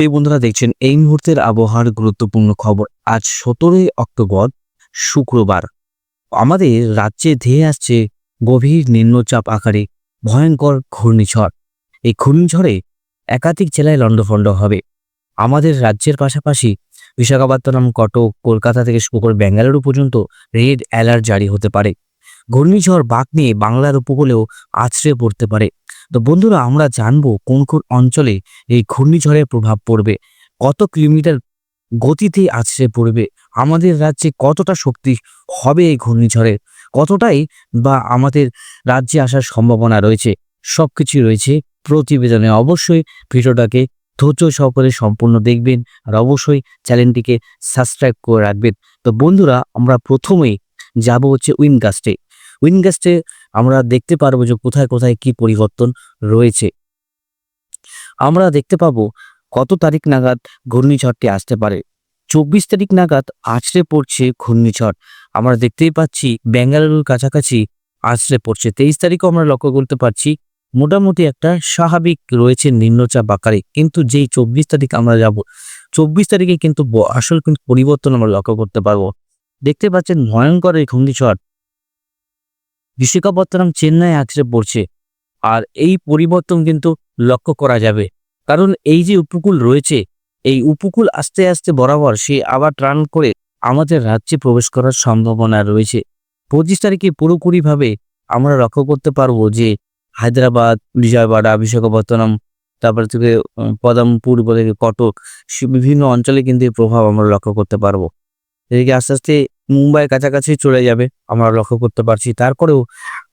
এই বন্ধুরা, দেখছেন এই মুহূর্তের আবহাওয়ার গুরুত্বপূর্ণ খবর। আজ সতেরোই অক্টোবর, শুক্রবার। আমাদের রাজ্যে ধেয়ে আসছে গভীর নিম্নচাপ আকারে ভয়ঙ্কর ঘূর্ণিঝড়। এই ঘূর্ণিঝড়ে একাধিক জেলায় লণ্ডভণ্ড হবে। আমাদের রাজ্যের পাশাপাশি বিশাখাপত্তনম, কটক, কলকাতা থেকে শুরু করে বেঙ্গালুরু পর্যন্ত রেড অ্যালার্ট জারি হতে পারে। ঘূর্ণিঝড় বাঘ নিয়ে বাংলার উপকূলেও আছড়ে পড়তে পারে। তো বন্ধুরা, আমরা জানব কোন কোন অঞ্চলে এই ঘূর্ণিঝড়ের প্রভাব পড়বে, কত কিলোমিটার গতিতে আছড়ে পড়বে, আমাদের রাজ্যে কতটা শক্তি হবে এই ঘূর্ণিঝড়ের কতটাই বা আমাদের রাজ্যে আসার সম্ভাবনা রয়েছে, সবকিছু রয়েছে প্রতিবেদনে। অবশ্যই ভিডিওটাকে ধৈর্য সহকারে সম্পূর্ণ দেখবেন আর অবশ্যই চ্যানেলটিকে সাবস্ক্রাইব করে রাখবেন। তো বন্ধুরা, আমরা প্রথমেই যাব হচ্ছে উইনগাস্টে উইনগাস্টে আমরা দেখতে পারব যে কোথায় কোথায় কি পরিবর্তন রয়েছে। আমরা দেখতে পাবো কত তারিখ নাগাদ ঘূর্ণিঝড়টি আসতে পারে। চব্বিশ তারিখ নাগাদ আছড়ে পড়ছে ঘূর্ণিঝড়। আমরা দেখতেই পাচ্ছি বেঙ্গালুরুর কাছাকাছি আছড়ে পড়ছে। তেইশ তারিখও আমরা লক্ষ্য করতে পারছি মোটামুটি একটা স্বাভাবিক রয়েছে নিম্নচাপ আকারে। কিন্তু যেই চব্বিশ তারিখ আমরা যাব, চব্বিশ তারিখে কিন্তু আসল কিন্তু পরিবর্তন আমরা লক্ষ্য করতে পারব। দেখতে পাচ্ছেন ভয়ঙ্কর এই ঘূর্ণিঝড়। বিশাখাপত্তনম চেন্নাই আছড়ে পড়ছে। আর এই পরিবর্তন কিন্তু লক্ষ্য করা যাবে। কারণ এই যে উপকূল রয়েছে, এই উপকূল আস্তে আস্তে বরাবর সে আবার ট্রান করে আমাদের রাজ্যে প্রবেশ করার সম্ভাবনা রয়েছে। পঁচিশ তারিখে পুরোপুরিভাবে আমরা লক্ষ্য করতে পারব যে হায়দ্রাবাদ, বিজয়বাড়া, বিশাখাপত্তনম, তারপর থেকে পদামপুর বলে কটক বিভিন্ন অঞ্চলে কিন্তু প্রভাব আমরা লক্ষ্য করতে পারব। এদিকে আস্তে আস্তে মুম্বাইয়ের কাছাকাছি চলে যাবে। আমরা লক্ষ্য করতে পারছি, তারপরেও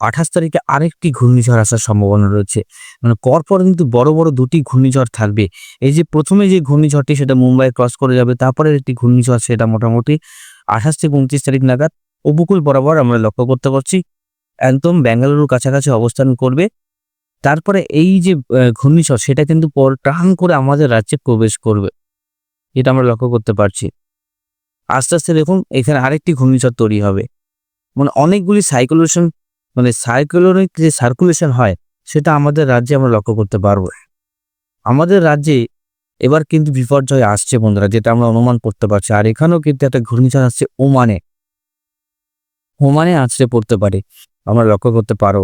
আঠাশ তারিখে আরেকটি ঘূর্ণিঝড় আসার সম্ভাবনা রয়েছে। মানে পরপর কিন্তু বড় বড় দুটি ঘূর্ণিঝড় থাকবে। এই যে প্রথমে যে ঘূর্ণিঝড়টি সেটা মুম্বাই ক্রস করে যাবে, তারপরে একটি ঘূর্ণিঝড় সেটা মোটামুটি আঠাশ থেকে উনত্রিশ তারিখ নাগাদ উপকূল বরাবর আমরা লক্ষ্য করতে পারছি। একদম বেঙ্গালুরুর কাছাকাছি অবস্থান করবে। তারপরে এই যে ঘূর্ণিঝড় সেটা কিন্তু পর টান করে আমাদের রাজ্যে প্রবেশ করবে। এটা আমরা লক্ষ্য করতে পারছি। আস্তে আস্তে দেখুন এখানে আরেকটি ঘূর্ণিঝড় তৈরি হবে। মানে অনেকগুলি সাইকুলেশন মানে সাইক্লোনিক যে সার্কুলেশন হয়, সেটা আমাদের রাজ্যে আমরা লক্ষ্য করতে পারব। আমাদের রাজ্যে এবার কিন্তু বিপর্যয় আসছে বন্ধুরা, যেটা আমরা অনুমান করতে পারছি। আর এখানেও কিন্তু একটা ঘূর্ণিঝড় আসছে ওমানে। ওমানে আছড়ে পড়তে পারে, আমরা লক্ষ্য করতে পারব।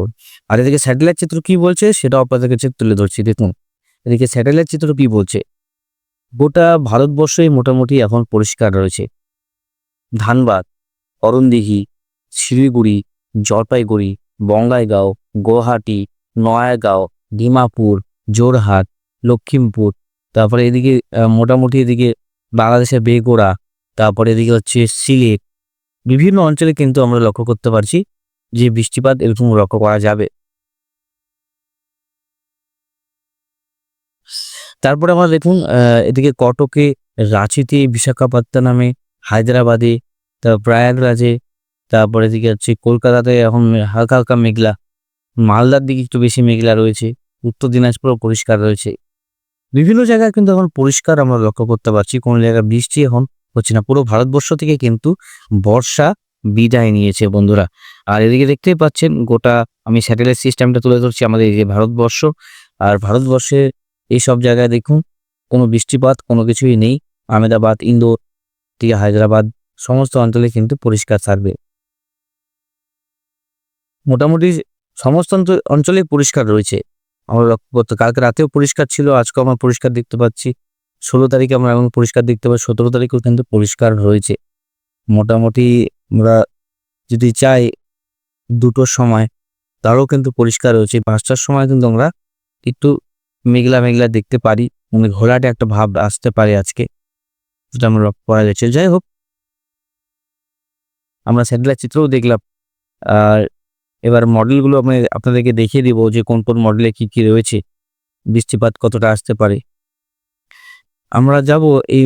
আর এদিকে স্যাটেলাইট চিত্র কি বলছে সেটা আপনাদের কাছে তুলে ধরছি, দেখুন। এদিকে স্যাটেলাইট চিত্র কি বলছে? গোটা ভারতবর্ষই মোটামুটি এখন পরিষ্কার রয়েছে। ধানবাদ অরণদিঘি শিলিগুড়ি, জলপাইগুড়ি, বঙ্গাইগাঁও গুয়াহাটি নয়াগাঁও, ডিমাপুর জোরহাট লক্ষিমপুর, তারপরে এদিকে মোটামুটি এদিকে বাংলাদেশের বেগোড়া, তারপরে এদিকে হচ্ছে সিলেট। বিভিন্ন অঞ্চলে কিন্তু আমরা লক্ষ্য করতে পারছি যে বৃষ্টিপাত এরকম লক্ষ্য করা যাবে। তারপরে আমরা দেখুন এদিকে কটকে, রাঁচিতে, বিশাখাপত্তনমে হায়দ্রাবাদে, তারপর প্রয়াগরাজে, তারপরে এদিকে হচ্ছে কলকাতাতে এখন হালকা হালকা মেঘলা। মালদার দিকে একটু বেশি মেঘলা রয়েছে, উত্তর দিনাজপুরও পরিষ্কার রয়েছে। বিভিন্ন জায়গায় কিন্তু এখন পরিষ্কার আমরা লক্ষ্য করতে পারছি, কোনো জায়গায় বৃষ্টি এখন হচ্ছে না। পুরো ভারতবর্ষ থেকে কিন্তু বর্ষা বিদায় নিয়েছে বন্ধুরা। আর এদিকে দেখতেই পাচ্ছেন, গোটা আমি স্যাটেলাইট সিস্টেমটা তুলে ধরছি আমাদের এই যে ভারতবর্ষ। আর ভারতবর্ষে এই সব জায়গায় দেখুন, কোনো বৃষ্টিপাত কোনো কিছুই নেই। আহমেদাবাদ, ইন্দোর থেকে হায়দ্রাবাদ, সমস্ত অঞ্চলে কিন্তু পরিষ্কার থাকবে মোটামুটি সমস্ত অঞ্চলে পরিষ্কার রয়েছে। আমরা লক্ষ্য করতে, কালকে রাতেও পরিষ্কার ছিল, আজকেও আমরা পরিষ্কার দেখতে পাচ্ছি। ষোলো তারিখে আমরা এখন পরিষ্কার দেখতে পাচ্ছি, সতেরো তারিখেও কিন্তু পরিষ্কার রয়েছে। মোটামুটি আমরা যদি চাই দুটোর সময়, তারও কিন্তু পরিষ্কার রয়েছে। পাঁচটার সময় কিন্তু আমরা একটু মেঘলা মেঘলা দেখতে পারি মানে ঘোলাটে একটা ভাব আসতে পারে আজকে। যেটা আমরা লক্ষ্য করা যাচ্ছে। যাই হোক, আমরা স্যাটেলাইট চিত্রও দেখলাম। আর এবার মডেলগুলো আমি আপনাদেরকে দেখিয়ে দিব যে কোন কোন মডেলে কি কি রয়েছে, বৃষ্টিপাত কতটা আসতে পারে। আমরা যাব এই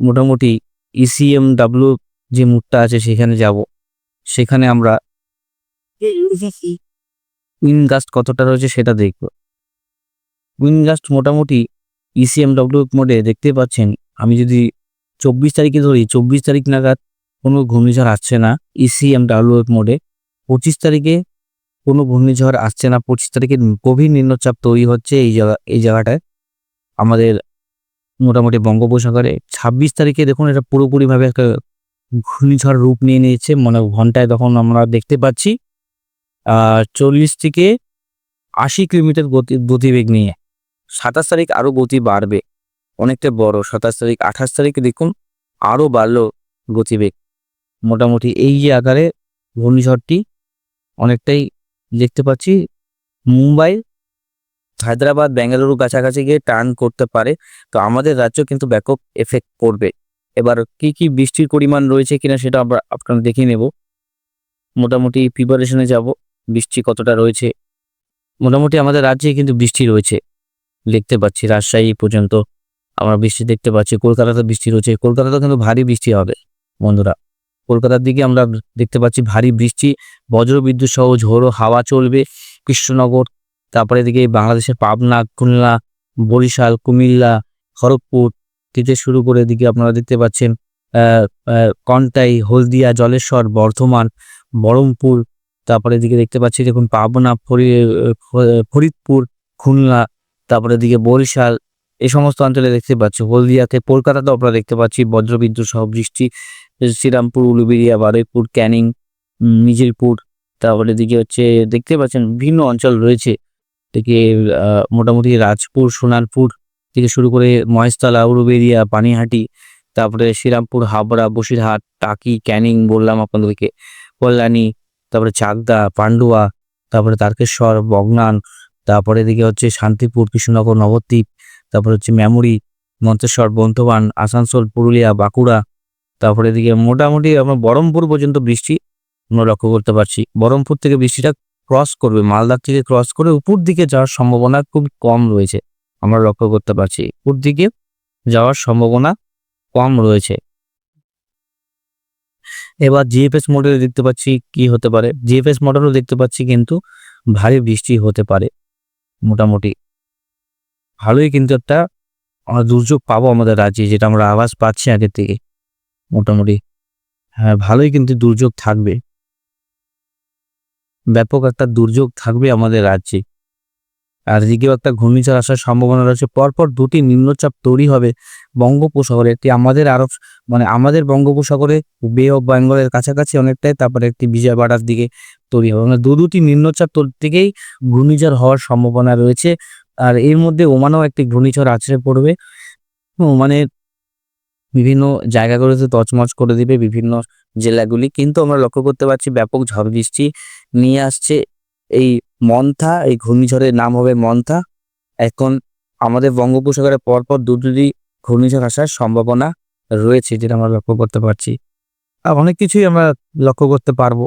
মোটামুটি E ইসিএম ডাব্লিউ যে মুডটা আছে সেখানে যাব। সেখানে আমরা উইনগাস্ট কতটা রয়েছে সেটা দেখব। উইনগাস্ট মোটামুটি E ইসিএম ডাব্লিউ মোডে দেখতে পাচ্ছেন, আমি যদি চব্বিশ তারিখে ধরি চব্বিশ তারিখ নাগাদ কোনো ঘূর্ণিঝড় আসছে না E ইসিএম ডাব্লিউ মোডে পঁচিশ তারিখে কোনো ঘূর্ণিঝড় আসছে না, পঁচিশ তারিখে গভীর নিম্নচাপ তৈরি হচ্ছে এই জায়গা, এই জায়গাটায়। আমাদের মোটামুটি বঙ্গোপসাগরে ছাব্বিশ তারিখে দেখুন এটা পুরোপুরিভাবে একটা ঘূর্ণিঝড় রূপ নিয়ে নিয়েছে মানে ঘন্টায় তখন আমরা দেখতে পাচ্ছি। চল্লিশ থেকে আশি কিলোমিটার গতি, গতিবেগ নিয়ে। সাতাশ তারিখ আরও গতি বাড়বে। অনেকটা বড়। সাতাশ তারিখ, আঠাশ তারিখে দেখুন আরও বাড়লো গতিবেগ। মোটামুটি এই যে আকারে ঘূর্ণিঝড়টি অনেকটাই দেখতে পাচ্ছি। মুম্বাই, হায়দ্রাবাদ বেঙ্গালুরু কাছাকাছি গিয়ে টার্ন করতে পারে। তো আমাদের রাজ্য কিন্তু ব্যাপক এফেক্ট করবে। এবার কি কি বৃষ্টির পরিমাণ রয়েছে কিনা সেটা আমরা আপনারা দেখে নেব। মোটামুটি প্রিপারেশনে যাব, বৃষ্টি কতটা রয়েছে। মোটামুটি আমাদের রাজ্যে কিন্তু বৃষ্টি রয়েছে, দেখতে পাচ্ছি রাজশাহী পর্যন্ত। আমরা বৃষ্টি দেখতে পাচ্ছি, কলকাতাতে বৃষ্টি রয়েছে। কলকাতাতেও কিন্তু ভারী বৃষ্টি হবে, বন্ধুরা। কলকাতার দিকে আমরা দেখতে পাচ্ছি ভারী বৃষ্টি, বজ্রবিদ্যুৎ সহ ঝোড়ো হাওয়া চলবে কৃষ্ণনগর, তারপরে এদিকে বাংলাদেশের পাবনা, খুলনা, বরিশাল, কুমিল্লা, খড়গপুর থেকে শুরু করে এদিকে আপনারা দেখতে পাচ্ছেন কন্টাই, হলদিয়া, জলেশ্বর, বর্ধমান বহরমপুর তারপরে এদিকে দেখতে পাচ্ছি দেখুন পাবনা, ফরি ফরিদপুর, খুলনা, তারপরে এদিকে বরিশাল এই সমস্ত অঞ্চলে দেখতে পাচ্ছি। হলদিয়াতে কলকাতাতেও আমরা দেখতে পাচ্ছি বজ্রবিদ্যুৎ সহ বৃষ্টি শ্রীরামপুর উলুবেড়িয়া বারুইপুর ক্যানিং মিজিরপুর তারপরে এদিকে হচ্ছে দেখতে পাচ্ছেন বিভিন্ন অঞ্চল রয়েছে। আহ, মোটামুটি রাজপুর সোনারপুর থেকে শুরু করে মহেশতলা উলুবেড়িয়া পানিহাটি তারপরে শ্রীরামপুর হাবড়া বসিরহাট টাকি ক্যানিং বললাম আপনাদেরকে কল্যাণী তারপরে চাকদা পান্ডুয়া তারপরে তারকেশ্বর বগনান তারপরে এদিকে হচ্ছে শান্তিপুর কৃষ্ণনগর নবদ্বীপ তারপরে হচ্ছে মেমোরি, মন্তেশ্বর বর্ধমান আসানসোল, পুরুলিয়া, বাঁকুড়া, তারপরে এদিকে মোটামুটি আমরা বহরমপুর পর্যন্ত বৃষ্টি আমরা লক্ষ্য করতে পারছি। বহরমপুর থেকে বৃষ্টিটা ক্রস করবে, মালদার থেকে ক্রস করে উপর দিকে যাওয়ার সম্ভাবনা খুব কম রয়েছে আমরা লক্ষ্য করতে পারছি। উপর দিকে যাওয়ার সম্ভাবনা কম রয়েছে। এবার জিএফএস মডেলে দেখতে পাচ্ছি কি হতে পারে। জিএফএস মডেলও দেখতে পাচ্ছি কিন্তু ভারী বৃষ্টি হতে পারে মোটামুটি। ভালোই কিন্তু একটা দুর্যোগ পাবো আমাদের রাজ্যে, যেটা আমরা আওয়াজ পাচ্ছি আগের থেকে, মোটামুটি। হ্যাঁ ভালোই কিন্তু দুর্যোগ থাকবে। ব্যাপক একটা দুর্যোগ থাকবে আমাদের রাজ্যে। আর এদিকেও একটা ঘূর্ণিঝড় আসার সম্ভাবনা রয়েছে। পরপর দুটি নিম্নচাপ তৈরি হবে বঙ্গোপসাগরে। একটি আমাদের আরব মানে আমাদের বঙ্গোপসাগরে, বে অফ বেঙ্গলের কাছাকাছি অনেকটাই, তারপরে একটি বিজয়বাড়ার দিকে তৈরি হবে। মানে দু দুটি নিম্নচাপ তোর থেকেই ঘূর্ণিঝড় হওয়ার সম্ভাবনা রয়েছে। আর এর মধ্যে ওমানেও একটি ঘূর্ণিঝড় আছড়ে পড়বে। ওমানের বিভিন্ন জায়গাগুলোতে তছমছ করে দিবে বিভিন্ন জেলাগুলি। কিন্তু আমরা লক্ষ্য করতে পারছি ব্যাপক ঝড় বৃষ্টি নিয়ে আসছে। এই মন্থা, এই ঘূর্ণিঝড়ের নাম হবে মন্থা। এখন আমাদের বঙ্গোপসাগরে পরপর দুটি ঘূর্ণিঝড় আসার সম্ভাবনা রয়েছে, যেটা আমরা লক্ষ্য করতে পারছি। আর অনেক কিছুই আমরা লক্ষ্য করতে পারব।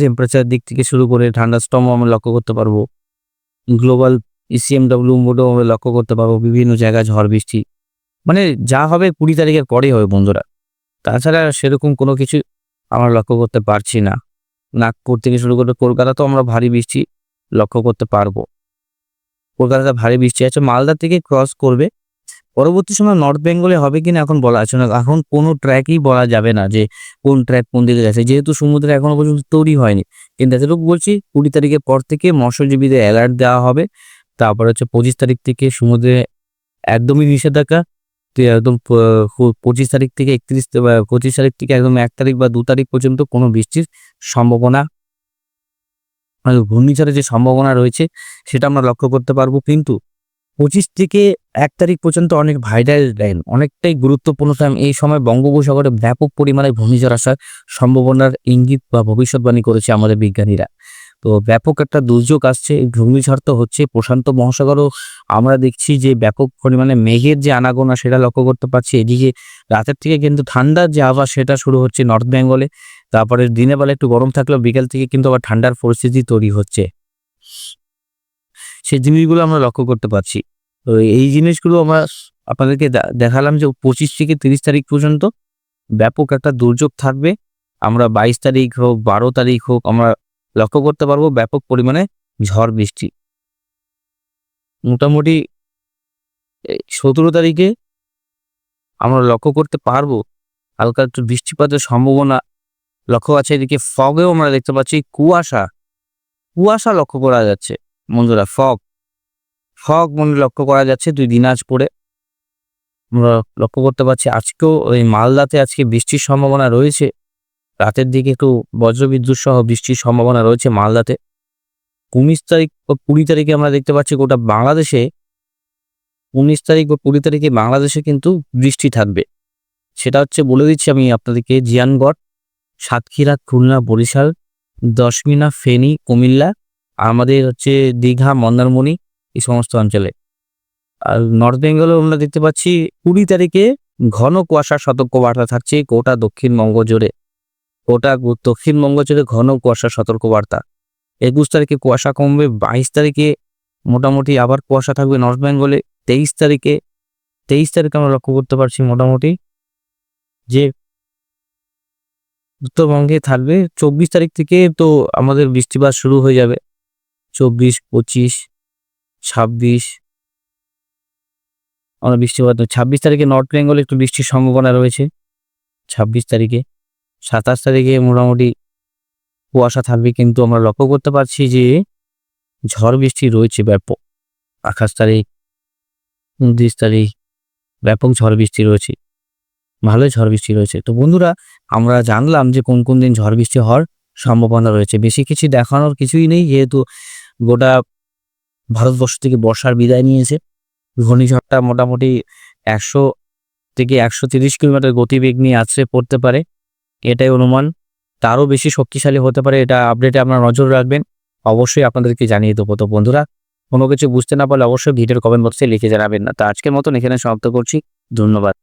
টেম্পারেচার দিক থেকে শুরু করে ঠান্ডা স্টমও আমরা লক্ষ্য করতে পারব। গ্লোবাল ইসিএমডব্লিউ মোডও আমরা লক্ষ্য করতে পারব বিভিন্ন জায়গায় ঝড় বৃষ্টি। মানে যা হবে কুড়ি তারিখের পরেই হবে বন্ধুরা। তাছাড়া সেরকম কোনো কিছু আমরা লক্ষ্য করতে পারছি না। নাগপুর থেকে শুরু করে কলকাতা তো আমরা ভারী বৃষ্টি লক্ষ্য করতে পারব। কলকাতাতে ভারী বৃষ্টি আছে, মালদা থেকে ক্রস করবে। পরবর্তী সময় নর্থ বেঙ্গলে হবে কিনা এখন বলা আছে না। এখন কোনো ট্র্যাকই বলা যাবে না যে কোন ট্র্যাক কোন দিকে গেছে যেহেতু সমুদ্রে এখনও পর্যন্ত তৈরি হয়নি। কিন্তু এতটুকু বলছি, কুড়ি তারিখের পর থেকে মৎস্যজীবীদের অ্যালার্ট দেওয়া হবে। তারপর হচ্ছে পঁচিশ তারিখ থেকে সমুদ্রে একদমই নিষেধাজ্ঞা। তো একদম পঁচিশ তারিখ থেকে একত্রিশ পঁচিশ তারিখ থেকে একদম এক তারিখ বা দু তারিখ পর্যন্ত কোনো বৃষ্টির সম্ভাবনা মানে ঘূর্ণিঝড়ের যে সম্ভাবনা রয়েছে, সেটা আমরা লক্ষ্য করতে পারব। কিন্তু পঁচিশ থেকে এক তারিখ পর্যন্ত অনেক ভাইরাল লাইন অনেকটাই গুরুত্বপূর্ণ টাইম এই সময় বঙ্গোপসাগরে ব্যাপক পরিমাণে ঘূর্ণিঝড় আসার সম্ভাবনার ইঙ্গিত বা ভবিষ্যৎবাণী করেছে আমাদের বিজ্ঞানীরা। তো ব্যাপক একটা দুর্যোগ আসছে এই ঘূর্ণিঝড় তো হচ্ছে, প্রশান্ত মহাসাগরও আমরা দেখছি যে ব্যাপক পরিমাণে মেঘের যে আনাগোনা সেটা লক্ষ্য করতে পারছি। এদিকে রাতের থেকে কিন্তু ঠান্ডার যে আভাস সেটা শুরু হচ্ছে নর্থ বেঙ্গলে। তারপরে দিনের বেলা একটু গরম থাকলেও বিকেল থেকে কিন্তু আবার ঠান্ডার পরিস্থিতি তৈরি হচ্ছে। সেই জিনিসগুলো আমরা লক্ষ্য করতে পারছি। তো এই জিনিসগুলো আমরা আপনাদেরকে দেখালাম যে পঁচিশ থেকে তিরিশ তারিখ পর্যন্ত ব্যাপক একটা দুর্যোগ থাকবে। আমরা বাইশ তারিখ হোক, বারো তারিখ হোক, আমরা লক্ষ্য করতে পারব ব্যাপক পরিমাণে ঝড় বৃষ্টি। মোটামুটি সতেরো তারিখে আমরা লক্ষ্য করতে পারব হালকা একটু বৃষ্টিপাতের সম্ভাবনা লক্ষ্য আছে। এদিকে ফগেও আমরা দেখতে পাচ্ছি কুয়াশা কুয়াশা লক্ষ্য করা যাচ্ছে বন্ধুরা ফগ ফগ মনে লক্ষ্য করা যাচ্ছে দুই দিন আজ দিনাজপুরে আমরা লক্ষ্য করতে পারছি আজকেও ওই মালদাতে আজকে বৃষ্টির সম্ভাবনা রয়েছে। রাতের দিকে একটু বজ্রবিদ্যুৎ সহ বৃষ্টির সম্ভাবনা রয়েছে মালদাতে। উনিশ তারিখ ও কুড়ি তারিখে আমরা দেখতে পাচ্ছি গোটা বাংলাদেশে উনিশ তারিখ ও কুড়ি তারিখে বাংলাদেশে কিন্তু বৃষ্টি থাকবে। সেটা হচ্ছে বলে দিচ্ছি আমি আপনাদেরকে, জিয়ানগড়, সাতক্ষীরা, খুলনা, বরিশাল, দশমিনা, ফেনী, কুমিল্লা আমাদের হচ্ছে দীঘা, মন্দারমণি এই সমস্ত অঞ্চলে। আর নর্থ বেঙ্গলেও আমরা দেখতে পাচ্ছি কুড়ি তারিখে ঘন কুয়াশার সতর্কবার্তা থাকছে গোটা দক্ষিণবঙ্গ জুড়ে। গোটা দক্ষিণবঙ্গ জুড়ে ঘন কুয়াশার সতর্কবার্তা। একুশ তারিখে কুয়াশা কমবে, বাইশ তারিখে মোটামুটি আবার কুয়াশা থাকবে নর্থ বেঙ্গলে তেইশ তারিখে তেইশ তারিখে আমরা লক্ষ্য করতে পারছি মোটামুটি যে উত্তরবঙ্গে থাকবে। চব্বিশ তারিখ থেকে তো আমাদের বৃষ্টিপাত শুরু হয়ে যাবে। চব্বিশ, পঁচিশ, ছাব্বিশ আমরা বৃষ্টিপাত ছাব্বিশ তারিখে নর্থ বেঙ্গলে একটু বৃষ্টির সম্ভাবনা রয়েছে। ছাব্বিশ তারিখে সাতাশ তারিখে মোটামুটি কুয়াশা থাকবে কিন্তু আমরা লক্ষ্য করতে পারছি যে ঝড় বৃষ্টি রয়েছে ব্যাপক। আঠাশ তারিখ, উনত্রিশ তারিখ ব্যাপক ঝড় বৃষ্টি রয়েছে। ভালোই ঝড় বৃষ্টি রয়েছে। তো বন্ধুরা, আমরা জানলাম যে কোন কোন দিন ঝড় বৃষ্টি হওয়ার সম্ভাবনা রয়েছে। বেশি কিছু দেখানোর কিছুই নেই, যেহেতু গোটা ভারতবর্ষ থেকে বর্ষার বিদায় নিয়েছে। ঘূর্ণিঝড়টা মোটামুটি একশো থেকে একশো তিরিশ কিলোমিটার গতিবেগ নিয়ে আছড়ে পড়তে পারে। এটাই অনুমান। তারও বেশি শক্তিশালী হতে পারে এটা আপডেটে আপনারা নজর রাখবেন। অবশ্যই আপনাদেরকে জানিয়ে দেবো। তো বন্ধুরা, কোনো কিছু বুঝতে না পারলে অবশ্যই ভিডিওর কমেন্ট বক্সে লিখে জানাবেন না। তো আজকের মতন এখানে সমাপ্ত করছি। ধন্যবাদ।